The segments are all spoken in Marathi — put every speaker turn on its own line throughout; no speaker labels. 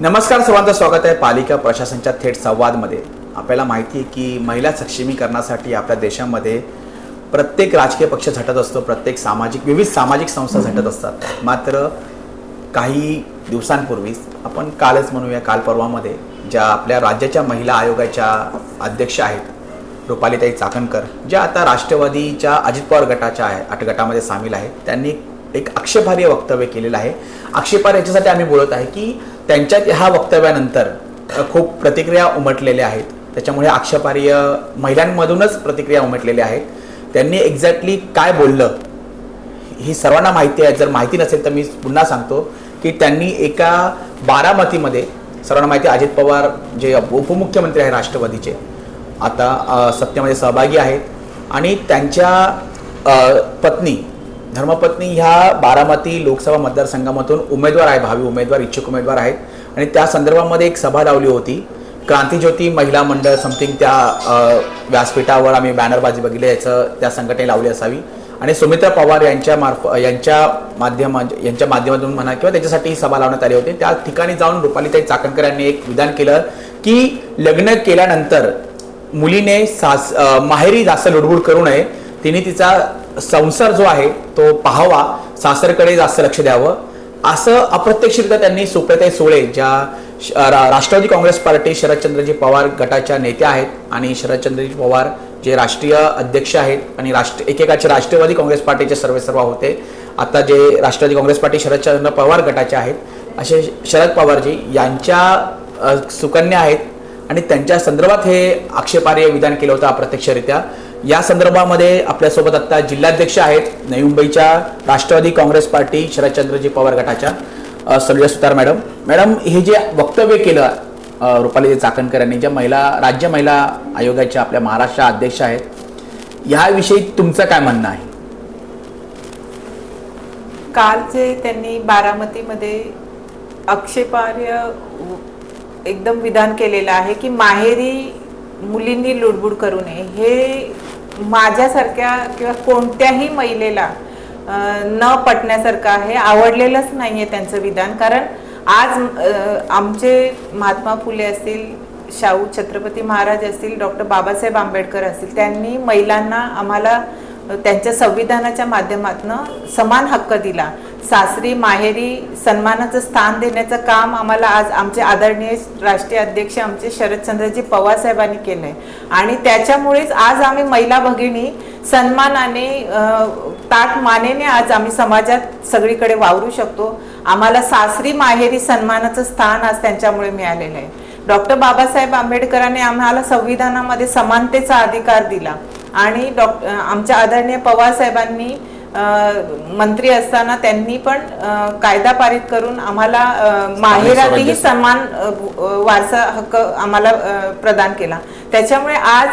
नमस्कार सर्वांचं स्वागत आहे पालिका प्रशासनच्या थेट संवादमध्ये. आपल्याला माहिती आहे की महिला सक्षमीकरणासाठी आपल्या देशामध्ये प्रत्येक राजकीय पक्ष झटत असतो प्रत्येक सामाजिक विविध सामाजिक संस्था झटत असतात. मात्र काही दिवसांपूर्वीच आपण कालच म्हणूया काल परवामध्ये ज्या आपल्या राज्याच्या महिला आयोगाच्या अध्यक्ष आहेत रुपालीताई चाकणकर ज्या आता राष्ट्रवादीच्या अजित पवार गटाच्या आहे आठ गटामध्ये सामील आहेत त्यांनी एक आक्षेपार्ह वक्तव्य केलेलं आहे. आक्षेपार्ह याच्यासाठी आम्ही बोलत आहे की त्यांच्या ह्या वक्तव्यानंतर खूप प्रतिक्रिया उमटलेल्या आहेत. त्याच्यामुळे आक्षेपार्ह महिलांमधूनच प्रतिक्रिया उमटलेल्या आहेत त्यांनी एक्झॅक्टली काय बोललं ही सर्वांना माहिती आहे. जर माहिती नसेल तर मी पुन्हा सांगतो की त्यांनी एका बारामतीमध्ये सर्वांना माहिती अजित पवार जे उपमुख्यमंत्री आहे राष्ट्रवादीचे आता सत्तेमध्ये सहभागी आहेत. आणि त्यांच्या पत्नी धर्मपत्नी ह्या बारामती लोकसभा मतदारसंघामधून उमेदवार आहे भावी उमेदवार इच्छुक उमेदवार आहेत आणि त्या संदर्भामध्ये एक सभा लावली होती. क्रांतीज्योती महिला मंडळ समथिंग त्या व्यासपीठावर आम्ही बॅनरबाजी बघितली याचं त्या संघटने लावली असावी. आणि सुमित्रा पवार यांच्या मार्फ यांच्या माध्यमा यांच्या माध्यमातून म्हणा किंवा त्याच्यासाठी सभा लावण्यात आली होती. त्या ठिकाणी जाऊन रुपालीताई चाकणकर यांनी एक विधान केलं की लग्न केल्यानंतर मुलीने सास माहेरी जास्त लुडबुड करू नये. तिने तिचा संसार जो आहे तो पाहावा सासरकडे जास्त लक्ष द्यावं. असं अप्रत्यक्षरित्या त्यांनी सुप्रियाताई सुळे ज्या श- रा- राष्ट्रवादी काँग्रेस पार्टी शरदचंद्रजी पवार गटाच्या नेत्या आहेत आणि शरदचंद्रजी पवार जे राष्ट्रीय अध्यक्ष आहेत आणि राष्ट्र एकेकाचे राष्ट्रवादी काँग्रेस पार्टीचे सर्वेसर्वा होते. आता जे राष्ट्रवादी काँग्रेस पार्टी शरदचंद्र पवार गटाचे आहेत असे शरद पवारजी यांच्या सुकन्या आहेत आणि त्यांच्या संदर्भात हे आक्षेपार्ह विधान केलं होतं अप्रत्यक्षरित्या. या संदर्भामध्ये आपल्यासोबत आता जिल्हाध्यक्ष आहेत नवी मुंबईच्या राष्ट्रवादी काँग्रेस पार्टी शरदचंद्रजी पवार गटाच्या अ, संजय सुतार मॅडम. मॅडम हे जे वक्तव्य केलं रुपाली चाकणकर यांनी ज्या महिला राज्य महिला आयोगाच्या आपल्या महाराष्ट्र अध्यक्ष आहेत याविषयी तुमचं काय म्हणणं आहे?
काल जे त्यांनी बारामतीमध्ये आक्षेपार्ह एकदम विधान केलेलं आहे की माहेरी मुलींनी लुडबुड करू नये. हे माझ्यासारख्या किंवा कोणत्याही महिलेला न पटण्यासारखं आहे आवडलेलंच नाही आहे त्यांचं विधान. कारण आज आमचे महात्मा फुले असतील शाहू छत्रपती महाराज असतील डॉक्टर बाबासाहेब आंबेडकर असतील त्यांनी महिलांना आम्हाला त्यांच्या संविधानाच्या माध्यमातून समान हक्क दिला. सासरी माहेरी सन्मानाचं स्थान देण्याचं काम आम्हाला आज आमचे आदरणीय राष्ट्रीय अध्यक्ष आमचे शरदचंद्रजी पवार साहेबांनी केलंय. आणि त्याच्यामुळेच आज आम्ही महिला भगिनी सन्मानाने ताट मानेने आज आम्ही समाजात सगळीकडे वावरू शकतो. आम्हाला सासरी माहेरी सन्मानाचं स्थान आज त्यांच्यामुळे मिळालेलं आहे. डॉक्टर बाबासाहेब आंबेडकरांनी आम्हाला संविधानामध्ये समानतेचा अधिकार दिला. आणि डॉक्टर आमच्या आदरणीय पवार साहेबांनी मंत्री असताना त्यांनी पण कायदा पारित करून आम्हाला माहेरातही अं, वारसा हक्क आम्हाला प्रदान केला. त्याच्यामुळे आज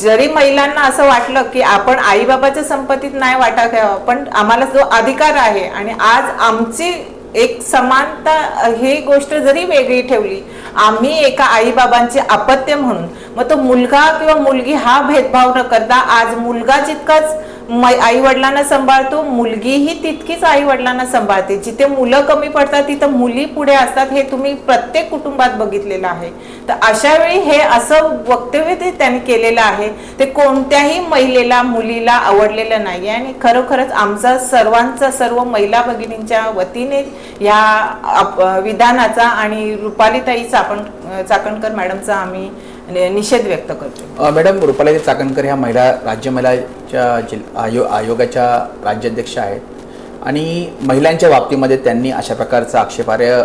जरी महिलांना असं वाटलं की आपण आईबाबाच्या संपत्तीत नाही वाटा घ्यावा पण आम्हाला जो अधिकार आहे आणि आज आमची एक समानता ही गोष्ट जरी वेगळी ठेवली आम्ही एका आईबाबांचे अपत्य म्हणून मग तो मुलगा किंवा मुलगी हा भेदभाव न करता आज मुलगा जितकाच आई वडिलांना सांभाळतो मुलगीही तितकीच आई वडिलांना सांभाळते. जिथे मुलं कमी पडतात तिथं मुली पुढे असतात हे तुम्ही प्रत्येक कुटुंबात बघितलेलं आहे. तर अशा वेळी हे असं वक्तव्य ते त्यांनी केलेलं आहे. ते कोणत्याही महिलेला मुलीला आवडलेलं नाही आणि खरोखरच आमचा सर्वांचा सर्व महिला भगिनींच्या वतीने या विधानाचा आणि रुपालीताई चाकण चाकणकर मॅडमचा आम्ही म्हणजे निषेध व्यक्त करतो.
मॅडम रुपाली चाकणकर ह्या महिला राज्य महिलाच्या जिल आयो आयोगाच्या राज्याध्यक्ष आहेत. आणि महिलांच्या बाबतीमध्ये त्यांनी अशा प्रकारचं आक्षेपार्ह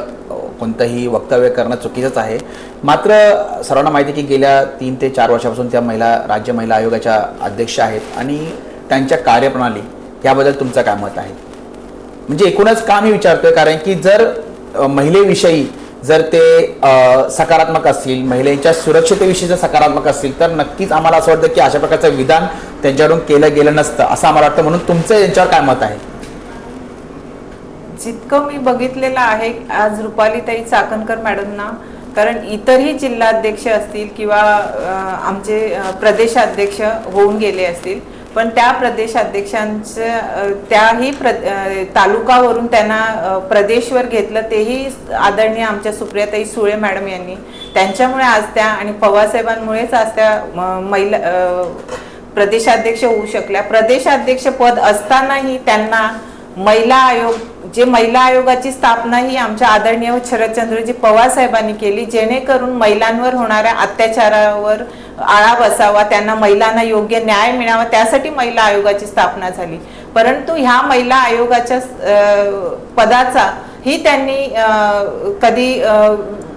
कोणतंही वक्तव्य करणं चुकीचंच आहे. मात्र सर्वांना माहिती आहे की गेल्या तीन ते चार वर्षापासून त्या महिला राज्य महिला आयोगाच्या अध्यक्ष आहेत आणि त्यांच्या कार्यप्रणाली याबद्दल तुमचं काय मत आहे? म्हणजे एकूणच का मी विचारतोय? कारण की जर महिलेविषयी जर ते सकारात्मक असतील महिलेच्या सुरक्षतेविषयी जर सकारात्मक असतील तर नक्कीच आम्हाला असं वाटतं की अशा प्रकारचं विधान त्यांच्याकडून केलं गेलं नसतं असं आम्हाला वाटतं. म्हणून तुमचं यांच्यावर काय मत आहे?
जितकं मी बघितलेलं आहे आज रुपालीताई चाकणकर मॅडमना कारण इतरही जिल्हाध्यक्ष असतील किंवा आमचे प्रदेशाध्यक्ष होऊन गेले असतील पण त्या प्रदेशाध्यक्षांच्या त्याही प्र तालुकावरून त्यांना प्रदेशवर घेतलं तेही आदरणीय आमच्या सुप्रियाताई सुळे मॅडम यांनी. त्यांच्यामुळे आज त्या आणि पवारसाहेबांमुळेच आज त्या म, महिला प्रदेशाध्यक्ष होऊ शकल्या. प्रदेशाध्यक्ष पद असतानाही त्यांना महिला आयोग जे महिला आयोगाची स्थापना ही आमच्या आदरणीय शरदचंद्रजी पवार साहेबांनी केली जेणेकरून महिलांवर होणाऱ्या अत्याचारावर आळा बसावा त्यांना महिलांना योग्य न्याय मिळावा त्यासाठी महिला आयोगाची स्थापना झाली. परंतु ह्या महिला आयोगाच्या पदाचा ही त्यांनी कधी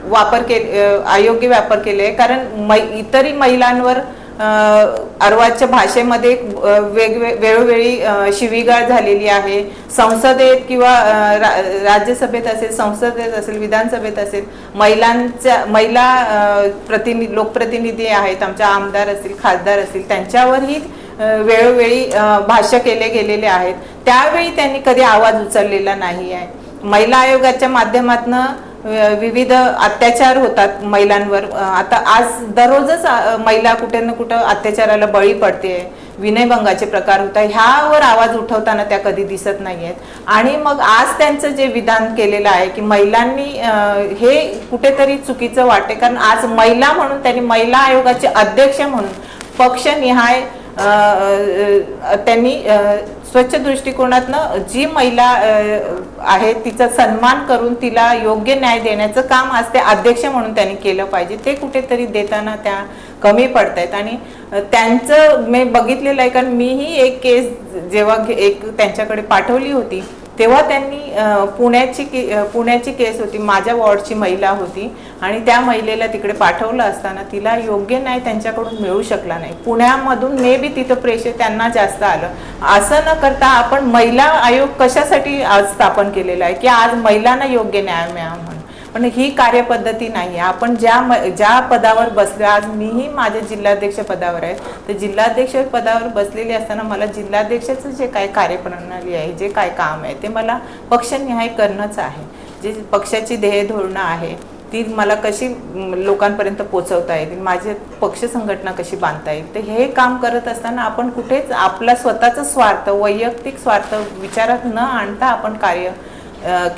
वापर के अयोग्य वापर केले कारण मै इतरही महिलांवर अर्वाजच्या भाषेमध्ये वेगवेग वेगवे वेळोवेळी शिवीगाळ झालेली आहे. संसदेत किंवा रा- राज्यसभेत असेल संसदेत असेल विधानसभेत असेल महिलांच्या महिला प्रतिनि प्रतिनिधी लोकप्रतिनिधी आहेत आमच्या आमदार असतील खासदार असतील त्यांच्यावरही वेळोवेळी भाष्य केले गेलेले आहेत. त्यावेळी त्यांनी कधी आवाज उचललेला नाही आहे. महिला आयोगाच्या माध्यमातून विविध अत्याचार होतात महिलांवर. आता आज दररोजच महिला कुठे ना कुठं अत्याचाराला बळी पडते. विनयभंगाचे प्रकार होत आहे ह्यावर आवाज उठवताना त्या कधी दिसत नाही आहेत आणि मग आज त्यांचं जे विधान केलेलं आहे की महिलांनी हे कुठेतरी चुकीचं वाटते. कारण आज महिला म्हणून त्यांनी महिला आयोगाचे अध्यक्ष म्हणून पक्षनिहाय त्यांनी स्वच्छ दृष्टिकोनातनं जी महिला आहे तिचा सन्मान करून तिला योग्य न्याय देण्याचं काम आज ते अध्यक्ष म्हणून त्यांनी केलं पाहिजे. ते कुठेतरी देताना त्या कमी पडत आहेत आणि त्यांचं मी बघितलेलं आहे कारण मीही एक केस जेव्हा घे- एक त्यांच्याकडे पाठवली होती तेव्हा त्यांनी पुण्याची के- पुण्याची केस होती माझ्या वॉर्डची महिला होती आणि त्या महिलेला तिकडे पाठवलं असताना तिला योग्य न्याय त्यांच्याकडून मिळू शकला नाही. पुण्यामधून मे बी तिथं प्रेशर त्यांना जास्त आलं. असं न करता आपण महिला आयोग कशासाठी आज स्थापन केलेला आहे? की आज महिलांना योग्य न्याय मिळावा म्हणून? पण ही कार्यपद्धती नाही आहे आपण ज्या म- ज्या पदावर बसलो आज मीही माझ्या जिल्हाध्यक्ष पदावर आहे. तर जिल्हाध्यक्ष पदावर बसलेली असताना मला जिल्हाध्यक्षाचं जे काय कार्यप्रणाली आहे जे काय काम आहे ते मला पक्षनिहाय करणंच आहे. जे पक्षाची ध्येय धोरणं आहे ती मला कशी लोकांपर्यंत पोचवता येईल माझी पक्ष संघटना कशी बांधता येईल तर हे काम करत असताना आपण कुठेच आपला स्वतःचा स्वार्थ वैयक्तिक स्वार्थ विचारात न आणता आपण कार्य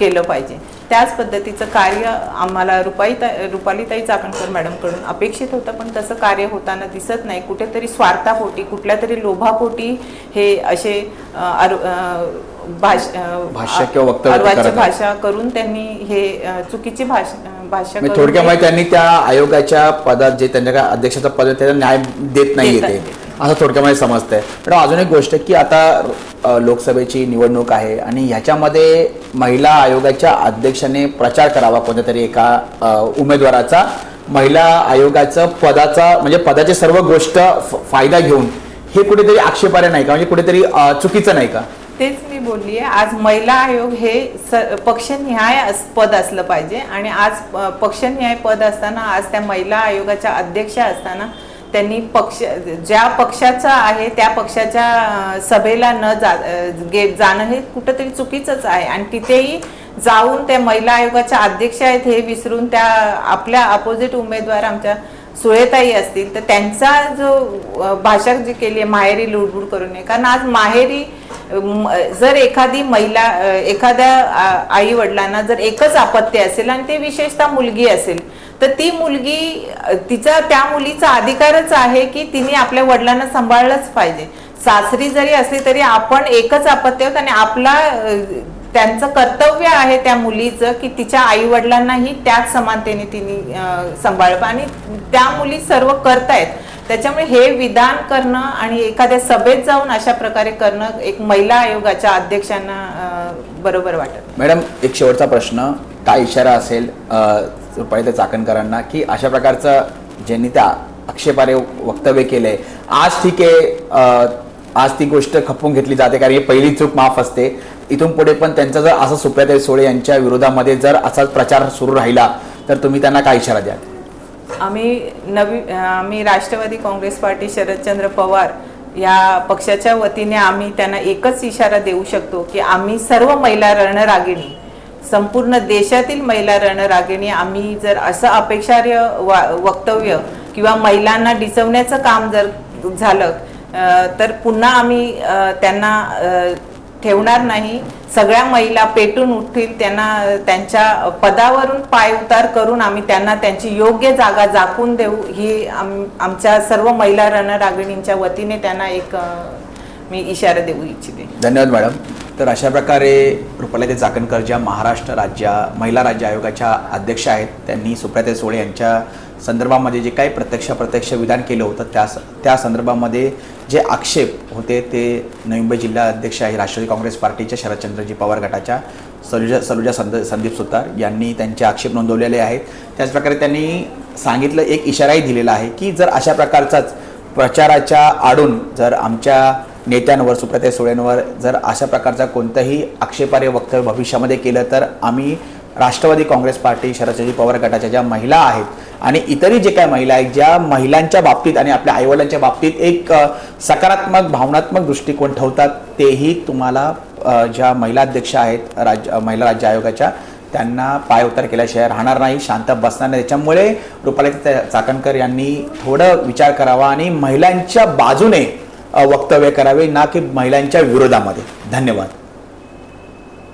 केलं पाहिजे. त्याच पद्धतीचं कार्य आम्हाला रुपाईता रुपालीताई चाकणकर मॅडमकडून अपेक्षित होतं पण तसं कार्य होताना दिसत नाही कुठेतरी स्वार्थापोटी कुठल्या तरी लोभापोटी हे असे भाष
किंवा.
भाषा करून त्यांनी हे चुकीची भाषा भाषा हे-
त्यांनी त्या आयोगाच्या पदात जे त्यांच्या अध्यक्षाचं पद त्याला न्याय देत नाही. असं थोडक्यामध्ये समजतंय. पण अजून एक गोष्ट की आता लोकसभेची निवडणूक आहे आणि ह्याच्यामध्ये महिला आयोगाच्या अध्यक्षाने प्रचार करावा कोणत्या तरी एका उमेदवाराचा. महिला आयोगाचं पदाचा म्हणजे पदाची सर्व गोष्ट फायदा घेऊन हे कुठेतरी आक्षेपार्ह नाही का? म्हणजे कुठेतरी चुकीचं नाही का?
तेच मी बोलली आहे आज महिला आयोग हे स पक्षनिहाय अस- पद असलं पाहिजे. आणि आज अ, पक्षनिहाय पद असताना आज त्या महिला आयोगाच्या अध्यक्ष असताना त्यांनी पक्ष ज्या पक्षाचं आहे त्या पक्षाच्या सभेला न जा गे जाणं हे कुठंतरी चुकीचंच आहे. आणि तिथेही जाऊन त्या महिला आयोगाच्या अध्यक्ष आहेत हे विसरून त्या आपल्या अपोजिट उमेदवार आमच्या सुळेताई असतील तर त्यांचा जो भाषा जी केली आहे माहेरी लुडबुड करू नये कारण आज माहेरी जर एखादी महिला एखाद्या आई वडिलांना जर एकच आपत्ती असेल आणि ते विशेषतः मुलगी असेल तर ती मुलगी तिचा त्या मुलीचा अधिकारच आहे की तिने आपल्या वडिलांना सांभाळलंच पाहिजे. सासरी जरी असली तरी आपण एकच आपत्ती आहोत आणि आपला त्यांचं कर्तव्य आहे त्या मुलीचं की तिच्या आई वडिलांनाही त्याच समानतेने तिने सांभाळ आणि त्या मुली सर्व करतायत. त्याच्यामुळे हे विधान करणं आणि एखाद्या सभेत जाऊन अशा प्रकारे करणं एक महिला आयोगाच्या अध्यक्षांना बरोबर वाटत.
मॅडम एक शेवटचा प्रश्न. काय इशारा असेल रुपाळीत्या चाकणकरांना की अशा प्रकारचं ज्यांनी त्या आक्षेपारे वक्तव्य केलंय आज ठीक आहे आज ती गोष्ट खपवून घेतली जाते कारण ही पहिली चूक माफ असते. इथून पुढे पण त्यांचा जर असं सुप्रियाताई सोळे यांच्या विरोधामध्ये जर असाच प्रचार सुरू राहिला तर तुम्ही त्यांना काय इशारा द्याल?
आम्ही नवी आम्ही राष्ट्रवादी काँग्रेस पार्टी शरदचंद्र पवार या पक्षाच्या वतीने आम्ही त्यांना एकच इशारा देऊ शकतो की आम्ही सर्व महिला रणरागिणी संपूर्ण देशातील महिला रणरागिणी आम्ही जर असं अपेक्षार्य वा वक्तव्य किंवा महिलांना डिचवण्याचं काम जर झालं तर पुन्हा आम्ही त्यांना ठेवणार नाही. सगळ्या महिला पेटून उठतील त्यांना त्यांच्या पदावरून पाय उतार करून आम्ही त्यांना त्यांची योग्य जागा जाकून देऊ. ही आम आमच्या सर्व महिला रणरागिणींच्या वतीने त्यांना एक मी इशारा देऊ इच्छिते.
धन्यवाद मॅडम. तर अशा प्रकारे रुपाली चाकणकर ज्या महाराष्ट्र राज्य महिला राज्य आयोगाच्या अध्यक्ष आहेत त्यांनी सुप्रिया सोळे यांच्या संदर्भामध्ये जे काही प्रत्यक्ष प्रत्यक्ष विधान केलं होतं त्या त्या संदर्भामध्ये जे आक्षेप होते ते नवी मुंबई जिल्हा अध्यक्ष आहे राष्ट्रवादी काँग्रेस पार्टीच्या शरदचंद्रजी पवार गटाच्या सलुजा सलुजा संद संदीप सुतार यांनी त्यांचे आक्षेप नोंदवलेले आहेत. त्याचप्रकारे त्यांनी सांगितलं एक इशाराही दिलेला आहे की जर अशा प्रकारचाच प्रचाराच्या आडून जर आमच्या नेत्यांवर सुप्रत्या सुळेंवर जर अशा प्रकारचा कोणतंही आक्षेपार्ह वक्तव्य भविष्यामध्ये केलं तर आम्ही राष्ट्रवादी काँग्रेस पार्टी शरदचंद्रजी पवार गटाच्या ज्या महिला आहेत आणि इतरही जे काय महिला आहेत ज्या महिलांच्या बाबतीत आणि आपल्या आईवडिलांच्या बाबतीत एक सकारात्मक भावनात्मक दृष्टिकोन ठेवतात तेही तुम्हाला ज्या महिला अध्यक्ष आहेत राज्य महिला राज्य आयोगाच्या त्यांना पाय उतार केल्याशिवाय राहणार नाही शांत बसणार नाही. त्याच्यामुळे रुपाली चाकणकर यांनी थोडं विचार करावा आणि महिलांच्या बाजूने वक्तव्य करावे ना की महिलांच्या विरोधामध्ये. धन्यवाद.